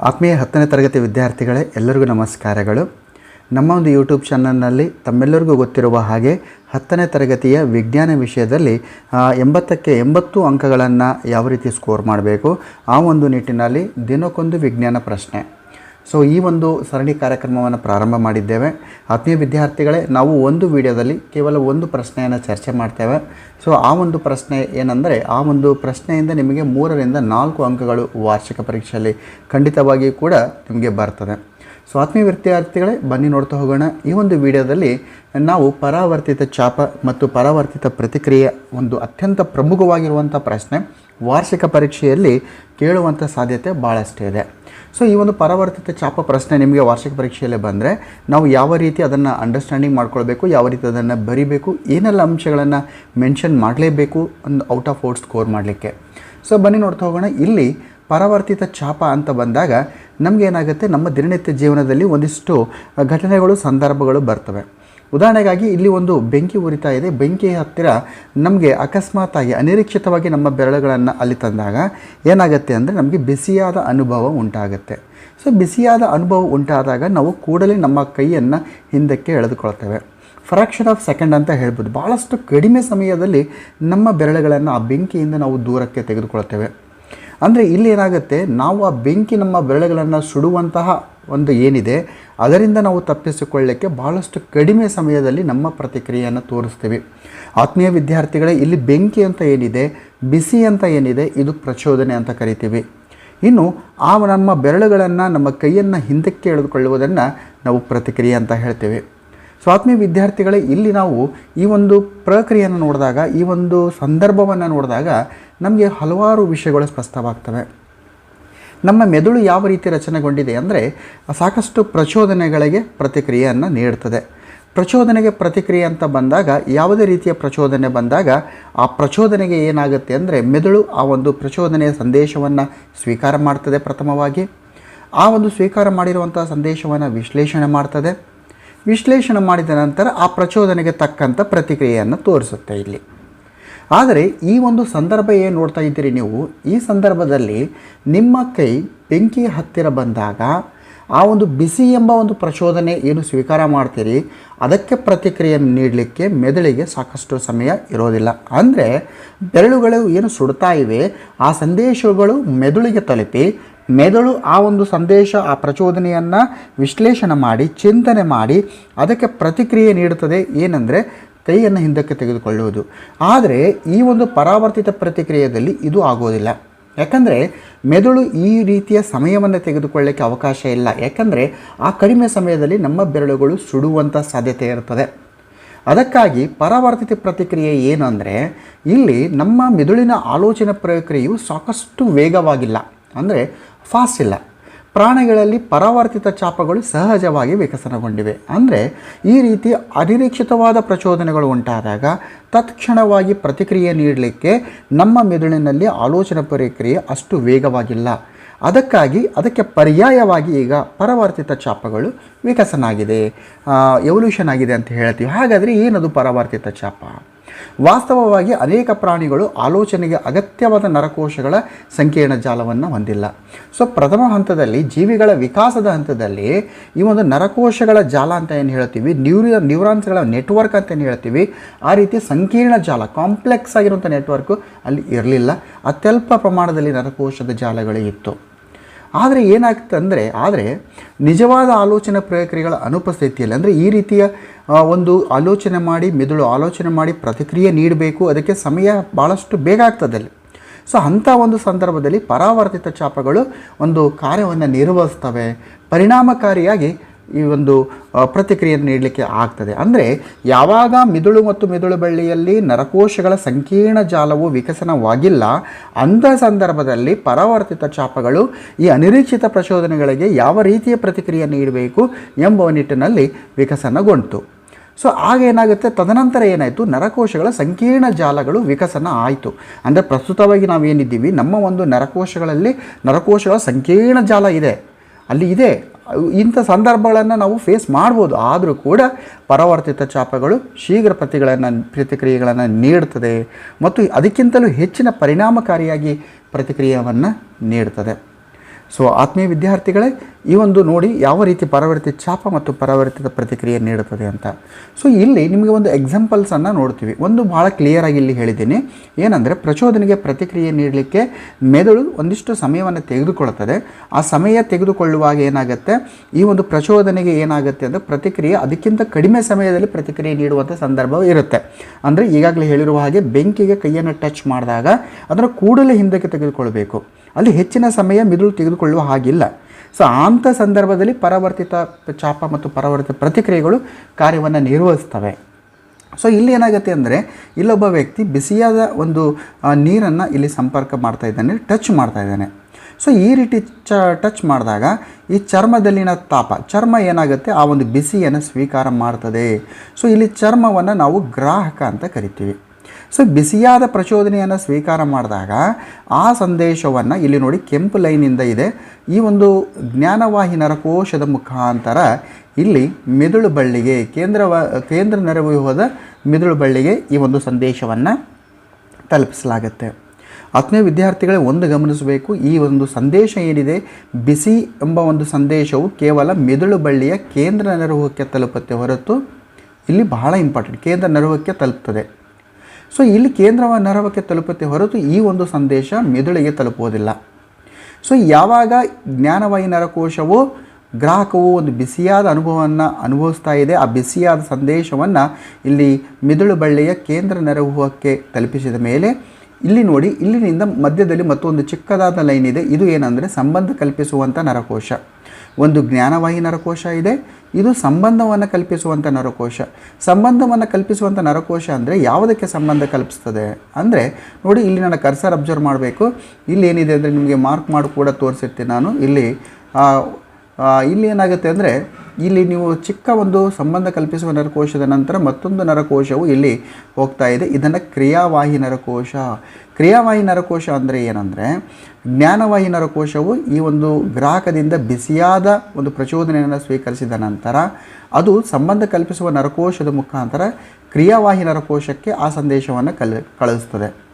ಆತ್ಮೀಯ ಹತ್ತನೇ ತರಗತಿ ವಿದ್ಯಾರ್ಥಿಗಳೇ, ಎಲ್ಲರಿಗೂ ನಮಸ್ಕಾರಗಳು. ನಮ್ಮ ಒಂದು ಯೂಟ್ಯೂಬ್ ಚಾನಲ್ನಲ್ಲಿ ತಮ್ಮೆಲ್ಲರಿಗೂ ಗೊತ್ತಿರುವ ಹಾಗೆ ಹತ್ತನೇ ತರಗತಿಯ ವಿಜ್ಞಾನ ವಿಷಯದಲ್ಲಿ ಎಂಬತ್ತಕ್ಕೆ ಎಂಬತ್ತು ಅಂಕಗಳನ್ನು ಯಾವ ರೀತಿ ಸ್ಕೋರ್ ಮಾಡಬೇಕು, ಆ ಒಂದು ನಿಟ್ಟಿನಲ್ಲಿ ದಿನಕ್ಕೊಂದು ವಿಜ್ಞಾನ ಪ್ರಶ್ನೆ. ಸೊ ಈ ಒಂದು ಸರಣಿ ಕಾರ್ಯಕ್ರಮವನ್ನು ಪ್ರಾರಂಭ ಮಾಡಿದ್ದೇವೆ. ಆತ್ಮೀಯ ವಿದ್ಯಾರ್ಥಿಗಳೇ, ನಾವು ಒಂದು ವಿಡಿಯೋದಲ್ಲಿ ಕೇವಲ ಒಂದು ಪ್ರಶ್ನೆಯನ್ನು ಚರ್ಚೆ ಮಾಡ್ತೇವೆ. ಸೊ ಆ ಒಂದು ಪ್ರಶ್ನೆ ಏನಂದರೆ, ಆ ಒಂದು ಪ್ರಶ್ನೆಯಿಂದ ನಿಮಗೆ ಮೂರರಿಂದ ನಾಲ್ಕು ಅಂಕಗಳು ವಾರ್ಷಿಕ ಪರೀಕ್ಷೆಯಲ್ಲಿ ಖಂಡಿತವಾಗಿಯೂ ಕೂಡ ನಿಮಗೆ ಬರ್ತದೆ. ಸೊ ಆತ್ಮೀಯ ವಿದ್ಯಾರ್ಥಿಗಳೇ ಬನ್ನಿ ನೋಡ್ತಾ ಹೋಗೋಣ. ಈ ಒಂದು ವಿಡಿಯೋದಲ್ಲಿ ನಾವು ಪರಾವರ್ತಿತ ಚಾಪ ಮತ್ತು ಪರಾವರ್ತಿತ ಪ್ರತಿಕ್ರಿಯೆ ಒಂದು ಅತ್ಯಂತ ಪ್ರಮುಖವಾಗಿರುವಂಥ ಪ್ರಶ್ನೆ, ವಾರ್ಷಿಕ ಪರೀಕ್ಷೆಯಲ್ಲಿ ಕೇಳುವಂಥ ಸಾಧ್ಯತೆ ಭಾಳಷ್ಟೇ ಇದೆ. ಸೊ ಈ ಒಂದು ಪರಾವರ್ತಿತ ಚಾಪ ಪ್ರಶ್ನೆ ನಿಮಗೆ ವಾರ್ಷಿಕ ಪರೀಕ್ಷೆಯಲ್ಲೇ ಬಂದರೆ, ನಾವು ಯಾವ ರೀತಿ ಅದನ್ನು ಅಂಡರ್ಸ್ಟ್ಯಾಂಡಿಂಗ್ ಮಾಡ್ಕೊಳ್ಬೇಕು, ಯಾವ ರೀತಿ ಅದನ್ನು ಬರಿಬೇಕು, ಏನೆಲ್ಲ ಅಂಶಗಳನ್ನು ಮೆನ್ಷನ್ ಮಾಡಲೇಬೇಕು ಒಂದು ಔಟ್ ಆಫ್ ಔಟ್ ಸ್ಕೋರ್ ಮಾಡಲಿಕ್ಕೆ. ಸೊ ಬನ್ನಿ ನೋಡ್ತಾ ಹೋಗೋಣ. ಇಲ್ಲಿ ಪರಾವರ್ತಿತ ಚಾಪ ಅಂತ ಬಂದಾಗ ನಮಗೇನಾಗುತ್ತೆ? ನಮ್ಮ ದಿನನಿತ್ಯ ಜೀವನದಲ್ಲಿ ಒಂದಿಷ್ಟು ಘಟನೆಗಳು, ಸಂದರ್ಭಗಳು ಬರ್ತವೆ. ಉದಾಹರಣೆಗಾಗಿ ಇಲ್ಲಿ ಒಂದು ಬೆಂಕಿ ಉರಿತಾ ಇದೆ. ಬೆಂಕಿ ಹತ್ತಿರ ನಮಗೆ ಅಕಸ್ಮಾತಾಗಿ, ಅನಿರೀಕ್ಷಿತವಾಗಿ ನಮ್ಮ ಬೆರಳುಗಳನ್ನು ಅಲ್ಲಿ ತಂದಾಗ ಏನಾಗುತ್ತೆ ಅಂದರೆ ನಮಗೆ ಬಿಸಿಯಾದ ಅನುಭವ ಉಂಟಾಗುತ್ತೆ. ಸೊ, ಬಿಸಿಯಾದ ಅನುಭವ ಉಂಟಾದಾಗ ನಾವು ಕೂಡಲೇ ನಮ್ಮ ಕೈಯನ್ನು ಹಿಂದಕ್ಕೆ ಎಳೆದುಕೊಳ್ತೇವೆ. ಫ್ರಾಕ್ಷನ್ ಆಫ್ ಸೆಕೆಂಡ್ ಅಂತ ಹೇಳ್ಬೋದು. ಭಾಳಷ್ಟು ಕಡಿಮೆ ಸಮಯದಲ್ಲಿ ನಮ್ಮ ಬೆರಳುಗಳನ್ನು ಆ ಬೆಂಕಿಯಿಂದ ನಾವು ದೂರಕ್ಕೆ ತೆಗೆದುಕೊಳ್ತೇವೆ. ಅಂದರೆ ಇಲ್ಲಿ ಏನಾಗುತ್ತೆ? ನಾವು ಆ ಬೆಂಕಿ ನಮ್ಮ ಬೆರಳುಗಳನ್ನು ಸುಡುವಂತಹ ಒಂದು ಏನಿದೆ, ಅದರಿಂದ ನಾವು ತಪ್ಪಿಸಿಕೊಳ್ಳಲಿಕ್ಕೆ ಭಾಳಷ್ಟು ಕಡಿಮೆ ಸಮಯದಲ್ಲಿ ನಮ್ಮ ಪ್ರತಿಕ್ರಿಯೆಯನ್ನು ತೋರಿಸ್ತೀವಿ. ಆತ್ಮೀಯ ವಿದ್ಯಾರ್ಥಿಗಳೇ, ಇಲ್ಲಿ ಬೆಂಕಿ ಅಂತ ಏನಿದೆ, ಬಿಸಿ ಅಂತ ಏನಿದೆ, ಇದು ಪ್ರಚೋದನೆ ಅಂತ ಕರಿತೀವಿ. ಇನ್ನು, ಆ ನಮ್ಮ ಬೆರಳುಗಳನ್ನು ನಮ್ಮ ಕೈಯನ್ನು ಹಿಂದಕ್ಕೆ ಎಳೆದುಕೊಳ್ಳುವುದನ್ನು ನಾವು ಪ್ರತಿಕ್ರಿಯೆ ಅಂತ ಹೇಳ್ತೇವೆ. ಸ್ವಾತ್ಮೀಯ ವಿದ್ಯಾರ್ಥಿಗಳೇ, ಇಲ್ಲಿ ನಾವು ಈ ಒಂದು ಪ್ರಕ್ರಿಯೆಯನ್ನು ನೋಡಿದಾಗ, ಈ ಒಂದು ಸಂದರ್ಭವನ್ನು ನೋಡಿದಾಗ ನಮಗೆ ಹಲವಾರು ವಿಷಯಗಳು ಸ್ಪಷ್ಟವಾಗ್ತವೆ. ನಮ್ಮ ಮೆದುಳು ಯಾವ ರೀತಿ ರಚನೆಗೊಂಡಿದೆ ಅಂದರೆ ಸಾಕಷ್ಟು ಪ್ರಚೋದನೆಗಳಿಗೆ ಪ್ರತಿಕ್ರಿಯೆಯನ್ನು ನೀಡ್ತದೆ. ಪ್ರಚೋದನೆಗೆ ಪ್ರತಿಕ್ರಿಯೆ ಅಂತ ಬಂದಾಗ, ಯಾವುದೇ ರೀತಿಯ ಪ್ರಚೋದನೆ ಬಂದಾಗ ಆ ಪ್ರಚೋದನೆಗೆ ಏನಾಗುತ್ತೆ ಅಂದರೆ ಮೆದುಳು ಆ ಒಂದು ಪ್ರಚೋದನೆಯ ಸಂದೇಶವನ್ನು ಸ್ವೀಕಾರ ಮಾಡ್ತದೆ ಪ್ರಥಮವಾಗಿ. ಆ ಒಂದು ಸ್ವೀಕಾರ ಮಾಡಿರುವಂಥ ಸಂದೇಶವನ್ನು ವಿಶ್ಲೇಷಣೆ ಮಾಡ್ತದೆ. ವಿಶ್ಲೇಷಣೆ ಮಾಡಿದ ನಂತರ ಆ ಪ್ರಚೋದನೆಗೆ ತಕ್ಕಂಥ ಪ್ರತಿಕ್ರಿಯೆಯನ್ನು ತೋರಿಸುತ್ತೆ ಇಲ್ಲಿ. ಆದರೆ ಈ ಒಂದು ಸಂದರ್ಭ ಏನು ನೋಡ್ತಾ ಇದ್ದೀರಿ ನೀವು? ಈ ಸಂದರ್ಭದಲ್ಲಿ ನಿಮ್ಮ ಕೈ ಬೆಂಕಿ ಹತ್ತಿರ ಬಂದಾಗ ಆ ಒಂದು ಬಿಸಿ ಎಂಬ ಒಂದು ಪ್ರಚೋದನೆ ಏನು ಸ್ವೀಕಾರ ಮಾಡ್ತೀರಿ? ಅದಕ್ಕೆ ಪ್ರತಿಕ್ರಿಯೆಯನ್ನು ನೀಡಲಿಕ್ಕೆ ಮೆದುಳಿಗೆ ಸಾಕಷ್ಟು ಸಮಯ ಇರೋದಿಲ್ಲ. ಅಂದರೆ ಬೆರಳುಗಳು ಏನು ಸುಡ್ತಾ ಇವೆ, ಆ ಸಂದೇಶಗಳು ಮೆದುಳಿಗೆ ತಲುಪಿ ಮೆದುಳು ಆ ಒಂದು ಸಂದೇಶ, ಆ ಪ್ರಚೋದನೆಯನ್ನು ವಿಶ್ಲೇಷಣೆ ಮಾಡಿ, ಚಿಂತನೆ ಮಾಡಿ ಅದಕ್ಕೆ ಪ್ರತಿಕ್ರಿಯೆ ನೀಡುತ್ತದೆ. ಏನಂದರೆ ಕೈಯನ್ನು ಹಿಂದಕ್ಕೆ ತೆಗೆದುಕೊಳ್ಳುವುದು. ಆದರೆ ಈ ಒಂದು ಪರಾವರ್ತಿತ ಪ್ರತಿಕ್ರಿಯೆಯಲ್ಲಿ ಇದು ಆಗೋದಿಲ್ಲ. ಯಾಕಂದರೆ ಮೆದುಳು ಈ ರೀತಿಯ ಸಮಯವನ್ನು ತೆಗೆದುಕೊಳ್ಳಕ್ಕೆ ಅವಕಾಶ ಇಲ್ಲ. ಯಾಕಂದರೆ ಆ ಕಡಿಮೆ ಸಮಯದಲ್ಲಿ ನಮ್ಮ ಬೆರಳುಗಳು ಸುಡುವಂಥ ಸಾಧ್ಯತೆ ಇರ್ತದೆ. ಅದಕ್ಕಾಗಿ ಪರಾವರ್ತಿತ ಪ್ರತಿಕ್ರಿಯೆ ಏನು ಅಂದರೆ ಇಲ್ಲಿ ನಮ್ಮ ಮೆದುಳಿನ ಆಲೋಚನೆ ಪ್ರಕ್ರಿಯೆಯು ಸಾಕಷ್ಟು ವೇಗವಾಗಿಲ್ಲ. ಅಂದರೆ ಫಾಸ್ಟ್ ಇಲ್ಲ. ಪ್ರಾಣಿಗಳಲ್ಲಿ ಪರಾವರ್ತಿತ ಚಾಪಗಳು ಸಹಜವಾಗಿ ವಿಕಸನಗೊಂಡಿವೆ. ಅಂದರೆ ಈ ರೀತಿ ಅನಿರೀಕ್ಷಿತವಾದ ಪ್ರಚೋದನೆಗಳು ಉಂಟಾದಾಗ ತತ್ಕ್ಷಣವಾಗಿ ಪ್ರತಿಕ್ರಿಯೆ ನೀಡಲಿಕ್ಕೆ ನಮ್ಮ ಮೆದುಳಿನಲ್ಲಿ ಆಲೋಚನಾ ಪ್ರಕ್ರಿಯೆ ಅಷ್ಟು ವೇಗವಾಗಿಲ್ಲ. ಅದಕ್ಕಾಗಿ ಅದಕ್ಕೆ ಪರ್ಯಾಯವಾಗಿ ಈಗ ಪರಾವರ್ತಿತ ಚಾಪಗಳು ವಿಕಸನ ಆಗಿದೆ ಎವಲ್ಯೂಷನ್ ಆಗಿದೆ ಅಂತ ಹೇಳ್ತೀವಿ. ಹಾಗಾದರೆ ಏನದು ಪರಾವರ್ತಿತ ಚಾಪ? ವಾಸ್ತವವಾಗಿ ಅನೇಕ ಪ್ರಾಣಿಗಳು ಆಲೋಚನೆಗೆ ಅಗತ್ಯವಾದ ನರಕೋಶಗಳ ಸಂಕೀರ್ಣ ಜಾಲವನ್ನು ಹೊಂದಿಲ್ಲ. ಸೊ ಪ್ರಥಮ ಹಂತದಲ್ಲಿ, ಜೀವಿಗಳ ವಿಕಾಸದ ಹಂತದಲ್ಲಿ ಈ ಒಂದು ನರಕೋಶಗಳ ಜಾಲ ಅಂತ ಏನು ಹೇಳ್ತೀವಿ? ನ್ಯೂರ, ನ್ಯೂರಾನ್ಸ್ಗಳ ನೆಟ್ವರ್ಕ್ ಅಂತ ಏನು ಹೇಳ್ತೀವಿ? ಆ ರೀತಿ ಸಂಕೀರ್ಣ ಜಾಲ, ಕಾಂಪ್ಲೆಕ್ಸ್ ಆಗಿರುವಂಥ ನೆಟ್ವರ್ಕು ಅಲ್ಲಿ ಇರಲಿಲ್ಲ. ಅತ್ಯಲ್ಪ ಪ್ರಮಾಣದಲ್ಲಿ ನರಕೋಶದ ಜಾಲಗಳು ಇತ್ತು. ಆದರೆ ಏನಾಗ್ತದೆ ಅಂದರೆ, ಆದರೆ ನಿಜವಾದ ಆಲೋಚನೆ ಪ್ರಕ್ರಿಯೆಗಳ ಅನುಪಸ್ಥಿತಿಯಲ್ಲಿ, ಅಂದರೆ ಈ ರೀತಿಯ ಒಂದು ಆಲೋಚನೆ ಮಾಡಿ, ಮೆದುಳು ಆಲೋಚನೆ ಮಾಡಿ ಪ್ರತಿಕ್ರಿಯೆ ನೀಡಬೇಕು, ಅದಕ್ಕೆ ಸಮಯ ಭಾಳಷ್ಟು ಬೇಗ ಆಗ್ತದೆ ಅಲ್ಲಿ. ಸೊ ಅಂಥ ಒಂದು ಸಂದರ್ಭದಲ್ಲಿ ಪರಾವರ್ತಿತ ಚಾಪಗಳು ಒಂದು ಕಾರ್ಯವನ್ನು ನಿರ್ವಹಿಸ್ತವೆ. ಪರಿಣಾಮಕಾರಿಯಾಗಿ ಈ ಒಂದು ಪ್ರತಿಕ್ರಿಯೆಯನ್ನು ನೀಡಲಿಕ್ಕೆ ಆಗ್ತದೆ. ಅಂದರೆ ಯಾವಾಗ ಮಿದುಳು ಮತ್ತು ಮಿದುಳು ಬಳ್ಳಿಯಲ್ಲಿ ನರಕೋಶಗಳ ಸಂಕೀರ್ಣ ಜಾಲವು ವಿಕಸನವಾಗಿಲ್ಲ, ಅಂಥ ಸಂದರ್ಭದಲ್ಲಿ ಪರಾವರ್ತಿತ ಚಾಪಗಳು ಈ ಅನಿರೀಕ್ಷಿತ ಪ್ರಚೋದನೆಗಳಿಗೆ ಯಾವ ರೀತಿಯ ಪ್ರತಿಕ್ರಿಯೆ ನೀಡಬೇಕು ಎಂಬ ನಿಟ್ಟಿನಲ್ಲಿ ವಿಕಸನಗೊಂಡಿತು ಸೊ, ಆಗ ಏನಾಗುತ್ತೆ? ತದನಂತರ ಏನಾಯಿತು? ನರಕೋಶಗಳ ಸಂಕೀರ್ಣ ಜಾಲಗಳು ವಿಕಸನ ಆಯಿತು. ಅಂದರೆ ಪ್ರಸ್ತುತವಾಗಿ ನಾವೇನಿದ್ದೀವಿ? ನಮ್ಮ ಒಂದು ನರಕೋಶಗಳಲ್ಲಿ ನರಕೋಶಗಳ ಸಂಕೀರ್ಣ ಜಾಲ ಇದೆ. ಅಲ್ಲಿ ಇದೆ. ಇಂಥ ಸಂದರ್ಭಗಳನ್ನು ನಾವು ಫೇಸ್ ಮಾಡ್ಬೋದು. ಆದರೂ ಕೂಡ ಪರವರ್ತಿತ ಚಾಪಗಳು ಶೀಘ್ರ ಪ್ರತಿಗಳನ್ನು, ಪ್ರತಿಕ್ರಿಯೆಗಳನ್ನು ನೀಡುತ್ತದೆ ಮತ್ತು ಅದಕ್ಕಿಂತಲೂ ಹೆಚ್ಚಿನ ಪರಿಣಾಮಕಾರಿಯಾಗಿ ಪ್ರತಿಕ್ರಿಯೆಯನ್ನು ನೀಡುತ್ತದೆ ಸೊ ಆತ್ಮೀಯ ವಿದ್ಯಾರ್ಥಿಗಳೇ, ಈ ಒಂದು ನೋಡಿ ಯಾವ ರೀತಿ ಪರವರ್ತಿ ಚಾಪ ಮತ್ತು ಪರಾವರ್ತಿತ ಪ್ರತಿಕ್ರಿಯೆ ನೀಡುತ್ತದೆ ಅಂತ. ಸೊ ಇಲ್ಲಿ ನಿಮಗೆ ಒಂದು ಎಕ್ಸಾಂಪಲ್ಸನ್ನು ನೋಡ್ತೀವಿ. ಒಂದು ಭಾಳ ಕ್ಲಿಯರಾಗಿ ಇಲ್ಲಿ ಹೇಳಿದ್ದೀನಿ. ಏನಂದರೆ, ಪ್ರಚೋದನೆಗೆ ಪ್ರತಿಕ್ರಿಯೆ ನೀಡಲಿಕ್ಕೆ ಮೆದುಳು ಒಂದಿಷ್ಟು ಸಮಯವನ್ನು ತೆಗೆದುಕೊಳ್ಳುತ್ತದೆ. ಆ ಸಮಯ ತೆಗೆದುಕೊಳ್ಳುವಾಗ ಏನಾಗುತ್ತೆ? ಈ ಒಂದು ಪ್ರಚೋದನೆಗೆ ಏನಾಗುತ್ತೆ ಅಂದರೆ, ಪ್ರತಿಕ್ರಿಯೆ ಅದಕ್ಕಿಂತ ಕಡಿಮೆ ಸಮಯದಲ್ಲಿ ಪ್ರತಿಕ್ರಿಯೆ ನೀಡುವಂಥ ಸಂದರ್ಭ ಇರುತ್ತೆ. ಅಂದರೆ, ಈಗಾಗಲೇ ಹೇಳಿರುವ ಹಾಗೆ ಬೆಂಕಿಗೆ ಕೈಯನ್ನು ಟಚ್ ಮಾಡಿದಾಗ ಅದರ ಕೂಡಲೇ ಹಿಂದಕ್ಕೆ ತೆಗೆದುಕೊಳ್ಬೇಕು. ಅಲ್ಲಿ ಹೆಚ್ಚಿನ ಸಮಯ ಮಿದುಳು ತೆಗೆದುಕೊಳ್ಳುವ ಹಾಗಿಲ್ಲ. ಸೊ ಅಂಥ ಸಂದರ್ಭದಲ್ಲಿ ಪರವರ್ತಿತ ಚಾಪ ಮತ್ತು ಪರವರ್ತಿತ ಪ್ರತಿಕ್ರಿಯೆಗಳು ಕಾರ್ಯವನ್ನು ನಿರ್ವಹಿಸ್ತವೆ. ಸೊ ಇಲ್ಲಿ ಏನಾಗುತ್ತೆ ಅಂದರೆ, ಇಲ್ಲೊಬ್ಬ ವ್ಯಕ್ತಿ ಬಿಸಿಯಾದ ಒಂದು ನೀರನ್ನು ಇಲ್ಲಿ ಸಂಪರ್ಕ ಮಾಡ್ತಾ ಇದ್ದಾನೆ, ಟಚ್ ಮಾಡ್ತಾ ಇದ್ದಾನೆ. ಸೊ ಈ ರೀತಿ ಚ, ಟಚ್ ಮಾಡಿದಾಗ ಈ ಚರ್ಮದಲ್ಲಿನ ತಾಪ, ಚರ್ಮ ಏನಾಗುತ್ತೆ? ಆ ಒಂದು ಬಿಸಿಯನ್ನು ಸ್ವೀಕಾರ ಮಾಡ್ತದೆ. ಸೊ ಇಲ್ಲಿ ಚರ್ಮವನ್ನು ನಾವು ಗ್ರಾಹಕ ಅಂತ ಕರಿತೀವಿ. ಸೊ ಬಿಸಿಯಾದ ಪ್ರಚೋದನೆಯನ್ನು ಸ್ವೀಕಾರ ಮಾಡಿದಾಗ ಆ ಸಂದೇಶವನ್ನು ಇಲ್ಲಿ ನೋಡಿ ಕೆಂಪು ಲೈನಿಂದ ಇದೆ. ಈ ಒಂದು ಜ್ಞಾನವಾಹಿ ನರಕೋಶದ ಮುಖಾಂತರ ಇಲ್ಲಿ ಮೆದುಳು ಬಳ್ಳಿಗೆ ಕೇಂದ್ರ ಕೇಂದ್ರ ನರವ್ಯೂಹದ ಮಿದುಳು ಬಳ್ಳಿಗೆ ಈ ಒಂದು ಸಂದೇಶವನ್ನು ತಲುಪಿಸಲಾಗುತ್ತೆ. ಆತ್ಮೀಯ ವಿದ್ಯಾರ್ಥಿಗಳೇ, ಒಂದು ಗಮನಿಸಬೇಕು, ಈ ಒಂದು ಸಂದೇಶ ಏನಿದೆ? ಬಿಸಿ ಎಂಬ ಒಂದು ಸಂದೇಶವು ಕೇವಲ ಮೆದುಳು ಬಳ್ಳಿಯ ಕೇಂದ್ರ ನೆರವಕ್ಕೆ ತಲುಪುತ್ತೆ ಹೊರತು ಇಲ್ಲಿ ಬಹಳ ಇಂಪಾರ್ಟೆಂಟ್ ಕೇಂದ್ರ ನರವಕ್ಕೆ ತಲುಪ್ತದೆ. ಸೊ ಇಲ್ಲಿ ಕೇಂದ್ರ ನರವಕ್ಕೆ ತಲುಪುತ್ತೆ ಹೊರತು ಈ ಒಂದು ಸಂದೇಶ ಮೆದುಳಿಗೆ ತಲುಪುವುದಿಲ್ಲ. ಸೊ ಯಾವಾಗ ಜ್ಞಾನವಾಯಿ ನರಕೋಶವು, ಗ್ರಾಹಕವು ಒಂದು ಬಿಸಿಯಾದ ಅನುಭವವನ್ನು ಅನುಭವಿಸ್ತಾ ಇದೆ, ಆ ಬಿಸಿಯಾದ ಸಂದೇಶವನ್ನು ಇಲ್ಲಿ ಮಿದುಳು ಬಳ್ಳಿಯ ಕೇಂದ್ರ ನೆರವುಹಕ್ಕೆ ತಲುಪಿಸಿದ ಮೇಲೆ, ಇಲ್ಲಿ ನೋಡಿ, ಇಲ್ಲಿನಿಂದ ಮಧ್ಯದಲ್ಲಿ ಮತ್ತೊಂದು ಚಿಕ್ಕದಾದ ಲೈನ್ ಇದೆ. ಇದು ಏನಂದರೆ ಸಂಬಂಧ ಕಲ್ಪಿಸುವಂಥ ನರಕೋಶ. ಒಂದು ಜ್ಞಾನವಾಹಿ ನರಕೋಶ ಇದೆ. ಇದು ಸಂಬಂಧವನ್ನು ಕಲ್ಪಿಸುವಂಥ ನರಕೋಶ. ಸಂಬಂಧವನ್ನು ಕಲ್ಪಿಸುವಂಥ ನರಕೋಶ ಅಂದರೆ ಯಾವುದಕ್ಕೆ ಸಂಬಂಧ ಕಲ್ಪಿಸ್ತದೆ? ಅಂದರೆ ನೋಡಿ, ಇಲ್ಲಿ ನಾನು ಕರ್ಸರ್ ಅಬ್ಸರ್ವ್ ಮಾಡಬೇಕು. ಇಲ್ಲಿ ಏನಿದೆ ಅಂದರೆ ನಿಮಗೆ ಮಾರ್ಕ್ ಮಾಡಿ ಕೂಡ ತೋರಿಸಿರ್ತೀನಿ ನಾನು. ಇಲ್ಲಿ ಇಲ್ಲಿ ಏನಾಗುತ್ತೆ ಅಂದರೆ ಇಲ್ಲಿ ನೀವು ಚಿಕ್ಕ ಒಂದು ಸಂಬಂಧ ಕಲ್ಪಿಸುವ ನರಕೋಶದ ನಂತರ ಮತ್ತೊಂದು ನರಕೋಶವು ಇಲ್ಲಿ ಹೋಗ್ತಾ ಇದೆ. ಇದನ್ನು ಕ್ರಿಯಾವಾಹಿ ನರಕೋಶ. ಕ್ರಿಯಾವಾಹಿ ನರಕೋಶ ಅಂದರೆ ಏನಂದರೆ, ಜ್ಞಾನವಾಹಿ ನರಕೋಶವು ಈ ಒಂದು ಗ್ರಾಹಕದಿಂದ ಬಿಸಿಯಾದ ಒಂದು ಪ್ರಚೋದನೆಯನ್ನು ಸ್ವೀಕರಿಸಿದ ನಂತರ, ಅದು ಸಂಬಂಧ ಕಲ್ಪಿಸುವ ನರಕೋಶದ ಮುಖಾಂತರ ಕ್ರಿಯಾವಾಹಿ ನರಕೋಶಕ್ಕೆ ಆ ಸಂದೇಶವನ್ನು ಕಲ್, ಕಳಿಸ್ತದೆ.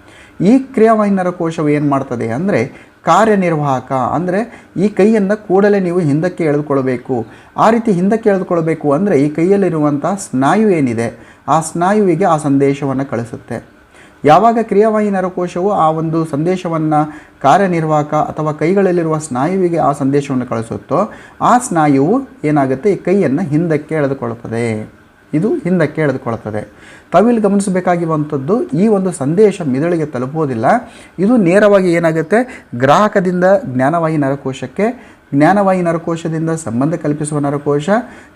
ಈ ಕ್ರಿಯಾವಾಹಿ ನರಕೋಶವು ಏನು ಮಾಡ್ತದೆ ಅಂದರೆ ಕಾರ್ಯನಿರ್ವಾಹಕ. ಅಂದರೆ ಈ ಕೈಯನ್ನು ಕೂಡಲೇ ನೀವು ಹಿಂದಕ್ಕೆ ಎಳೆದುಕೊಳ್ಬೇಕು ಆ ರೀತಿ ಹಿಂದಕ್ಕೆ ಎಳೆದುಕೊಳ್ಬೇಕು ಅಂದರೆ ಈ ಕೈಯಲ್ಲಿರುವಂಥ ಸ್ನಾಯು ಏನಿದೆ? ಆ ಸ್ನಾಯುವಿಗೆ ಆ ಸಂದೇಶವನ್ನು ಕಳಿಸುತ್ತೆ. ಯಾವಾಗ ಕ್ರಿಯಾವಾಹಿ ನರಕೋಶವು ಆ ಒಂದು ಸಂದೇಶವನ್ನು ಕಾರ್ಯನಿರ್ವಾಹಕ ಅಥವಾ ಕೈಗಳಲ್ಲಿರುವ ಸ್ನಾಯುವಿಗೆ ಆ ಸಂದೇಶವನ್ನು ಕಳಿಸುತ್ತೋ, ಆ ಸ್ನಾಯುವು ಏನಾಗುತ್ತೆ? ಈ ಕೈಯನ್ನು ಹಿಂದಕ್ಕೆ ಎಳೆದುಕೊಳ್ಳುತ್ತದೆ. ಇದು ಹಿಂದಕ್ಕೆ ಎಳೆದುಕೊಳ್ಳುತ್ತದೆ ತಾವಿಲ್ಲಿ ಗಮನಿಸಬೇಕಾಗಿರುವಂಥದ್ದು ಈ ಒಂದು ಸಂದೇಶ ಮಿದುಳಿಗೆ ತಲುಪುವುದಿಲ್ಲ. ಇದು ನೇರವಾಗಿ ಏನಾಗುತ್ತೆ? ಗ್ರಾಹಕದಿಂದ ಜ್ಞಾನವಾಹಿ ನರಕೋಶಕ್ಕೆ, ಜ್ಞಾನವಾಹಿ ನರಕೋಶದಿಂದ ಸಂಬಂಧ ಕಲ್ಪಿಸುವ ನರಕೋಶ.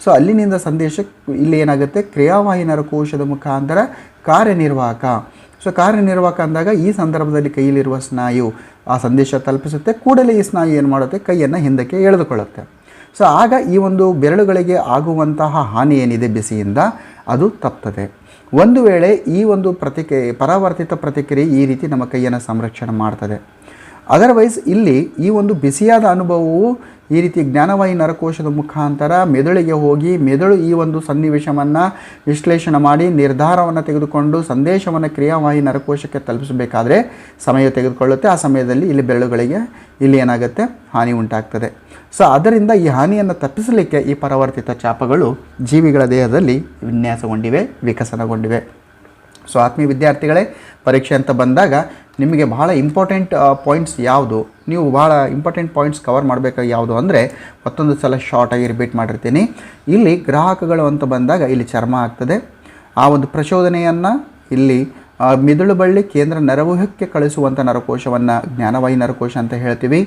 ಸೊ ಅಲ್ಲಿನಿಂದ ಸಂದೇಶ ಇಲ್ಲಿ ಏನಾಗುತ್ತೆ? ಕ್ರಿಯಾವಾಹಿ ನರಕೋಶದ ಮುಖಾಂತರ ಕಾರ್ಯನಿರ್ವಾಹಕ. ಸೊ ಕಾರ್ಯನಿರ್ವಾಹಕ ಅಂದಾಗ ಈ ಸಂದರ್ಭದಲ್ಲಿ ಕೈಯಲ್ಲಿರುವ ಸ್ನಾಯು ಆ ಸಂದೇಶ ತಲುಪಿಸುತ್ತೆ. ಕೂಡಲೇ ಈ ಸ್ನಾಯು ಏನು ಮಾಡುತ್ತೆ ಕೈಯನ್ನು ಹಿಂದಕ್ಕೆ ಎಳೆದುಕೊಳ್ಳುತ್ತೆ. ಸೊ ಆಗ ಈ ಒಂದು ಬೆರಳುಗಳಿಗೆ ಆಗುವಂತಹ ಹಾನಿ ಏನಿದೆ ಬಿಸಿಯಿಂದ? ಅದು ತಪ್ತದೆ. ಒಂದು ವೇಳೆ ಈ ಒಂದು ಪ್ರತಿಕ್ರಿಯೆ ಪರಾವರ್ತಿತ ಪ್ರತಿಕ್ರಿಯೆ ಈ ರೀತಿ ನಮ್ಮ ಕೈಯನ್ನು ಸಂರಕ್ಷಣೆ ಮಾಡ್ತದೆ. ಅದರ್ವೈಸ್ ಇಲ್ಲಿ ಈ ಒಂದು ಬಿಸಿಯಾದ ಅನುಭವವು ಈ ರೀತಿ ಜ್ಞಾನವಾಯಿ ನರಕೋಶದ ಮುಖಾಂತರ ಮೆದುಳಿಗೆ ಹೋಗಿ ಮೆದುಳು ಈ ಒಂದು ಸನ್ನಿವೇಶವನ್ನು ವಿಶ್ಲೇಷಣೆ ಮಾಡಿ ನಿರ್ಧಾರವನ್ನು ತೆಗೆದುಕೊಂಡು ಸಂದೇಶವನ್ನು ಕ್ರಿಯಾವಾಹಿ ನರಕೋಶಕ್ಕೆ ತಲುಪಿಸಬೇಕಾದ್ರೆ ಸಮಯ ತೆಗೆದುಕೊಳ್ಳುತ್ತೆ. ಆ ಸಮಯದಲ್ಲಿ ಇಲ್ಲಿ ಬೆರಳುಗಳಿಗೆ ಇಲ್ಲಿ ಏನಾಗುತ್ತೆ? ಹಾನಿ ಉಂಟಾಗ್ತದೆ. ಸೊ ಅದರಿಂದ ಈ ಹಾನಿಯನ್ನು ತಪ್ಪಿಸಲಿಕ್ಕೆ ಈ ಪರಾವರ್ತಿತ ಚಾಪಗಳು ಜೀವಿಗಳ ದೇಹದಲ್ಲಿ ವಿನ್ಯಾಸಗೊಂಡಿವೆ, ವಿಕಸನಗೊಂಡಿವೆ. ಸೊ ಆತ್ಮೀಯ ವಿದ್ಯಾರ್ಥಿಗಳೇ, ಪರೀಕ್ಷೆ ಅಂತ ಬಂದಾಗ ನಿಮಗೆ ಬಹಳ ಇಂಪಾರ್ಟೆಂಟ್ ಪಾಯಿಂಟ್ಸ್ ಯಾವುದು? ನೀವು ಬಹಳ ಇಂಪಾರ್ಟೆಂಟ್ ಪಾಯಿಂಟ್ಸ್ ಕವರ್ ಮಾಡಬೇಕಾಗಿ ಯಾವುದು ಅಂದರೆ ಮತ್ತೊಂದು ಸಲ ಶಾರ್ಟಾಗಿ ರಿಪೀಟ್ ಮಾಡಿರ್ತೀನಿ. ಇಲ್ಲಿ ಗ್ರಾಹಕಗಳು ಅಂತ ಬಂದಾಗ ಇಲ್ಲಿ ಚರ್ಮ ಆಗ್ತದೆ. ಆ ಒಂದು ಪ್ರಚೋದನೆಯನ್ನು ಇಲ್ಲಿ ಮಿದುಳು ಬಳ್ಳಿ ಕೇಂದ್ರ ನರವೂಹಕ್ಕೆ ಕಳಿಸುವಂಥ ನರಕೋಶವನ್ನು ಜ್ಞಾನವಾಯಿ ನರಕೋಶ ಅಂತ ಹೇಳ್ತೀವಿ.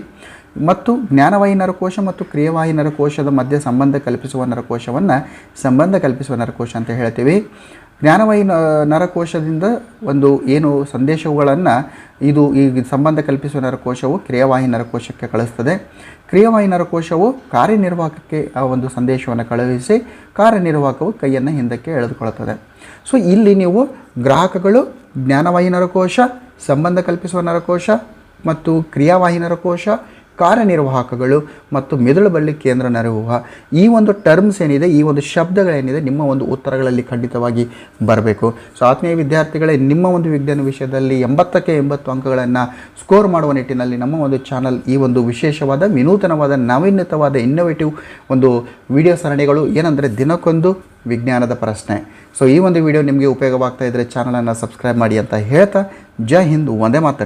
ಮತ್ತು ಜ್ಞಾನವಾಯಿ ನರಕೋಶ ಮತ್ತು ಕ್ರಿಯವಾಯಿ ನರಕೋಶದ ಮಧ್ಯೆ ಸಂಬಂಧ ಕಲ್ಪಿಸುವ ನರಕೋಶವನ್ನು ಸಂಬಂಧ ಕಲ್ಪಿಸುವ ನರಕೋಶ ಅಂತ ಹೇಳ್ತೀವಿ. ಜ್ಞಾನವಾಹಿ ನ- ನರಕೋಶದಿಂದ ಒಂದು ಏನು ಸಂದೇಶಗಳನ್ನು ಇದು ಈ ಸಂಬಂಧ ಕಲ್ಪಿಸುವ ನರಕೋಶವು ಕ್ರಿಯಾವಾಹಿ ನರಕೋಶಕ್ಕೆ ಕಳಿಸ್ತದೆ. ಕ್ರಿಯಾವಾಹಿ ನರಕೋಶವು ಕಾರ್ಯನಿರ್ವಾಹಕಕ್ಕೆ ಆ ಒಂದು ಸಂದೇಶವನ್ನು ಕಳುಹಿಸಿ ಕಾರ್ಯನಿರ್ವಾಹಕವು ಕೈಯನ್ನು ಹಿಂದಕ್ಕೆ ಎಳೆದುಕೊಳ್ಳುತ್ತದೆ ಸೊ ಇಲ್ಲಿ ನೀವು ಗ್ರಾಹಕಗಳು ಜ್ಞಾನವಾಹಿ ನರಕೋಶ, ಸಂಬಂಧ ಕಲ್ಪಿಸುವ ನರಕೋಶ ಮತ್ತು ಕ್ರಿಯಾವಾಹಿ ನರಕೋಶ ಕಾರ್ಯನಿರ್ವಾಹಕಗಳು ಮತ್ತು ಮೆದುಳು ಬಳ್ಳಿ ಕೇಂದ್ರ ನೆರವುಹ ಈ ಒಂದು ಟರ್ಮ್ಸ್ ಏನಿದೆ, ಈ ಒಂದು ಶಬ್ದಗಳೇನಿದೆ, ನಿಮ್ಮ ಒಂದು ಉತ್ತರಗಳಲ್ಲಿ ಖಂಡಿತವಾಗಿ ಬರಬೇಕು. ಸೊ ಆತ್ಮೀಯ ವಿದ್ಯಾರ್ಥಿಗಳೇ, ನಿಮ್ಮ ಒಂದು ವಿಜ್ಞಾನ ವಿಷಯದಲ್ಲಿ ಎಂಬತ್ತಕ್ಕೆ ಎಂಬತ್ತು ಅಂಕಗಳನ್ನು ಸ್ಕೋರ್ ಮಾಡುವ ನಿಟ್ಟಿನಲ್ಲಿ ನಮ್ಮ ಒಂದು ಚಾನಲ್ ಈ ಒಂದು ವಿಶೇಷವಾದ, ವಿನೂತನವಾದ, ನಾವೀನ್ಯತವಾದ ಇನ್ನೋವೇಟಿವ್ ಒಂದು ವಿಡಿಯೋ ಸರಣಿಗಳು ಏನಂದರೆ ದಿನಕ್ಕೊಂದು ವಿಜ್ಞಾನದ ಪ್ರಶ್ನೆ. ಸೊ ಈ ಒಂದು ವಿಡಿಯೋ ನಿಮಗೆ ಉಪಯೋಗವಾಗ್ತಾ ಇದ್ದರೆ ಚಾನಲನ್ನು ಸಬ್ಸ್ಕ್ರೈಬ್ ಮಾಡಿ ಅಂತ ಹೇಳ್ತಾ, ಜೈ ಹಿಂದ್ ಒಂದೇ ಮಾತರ.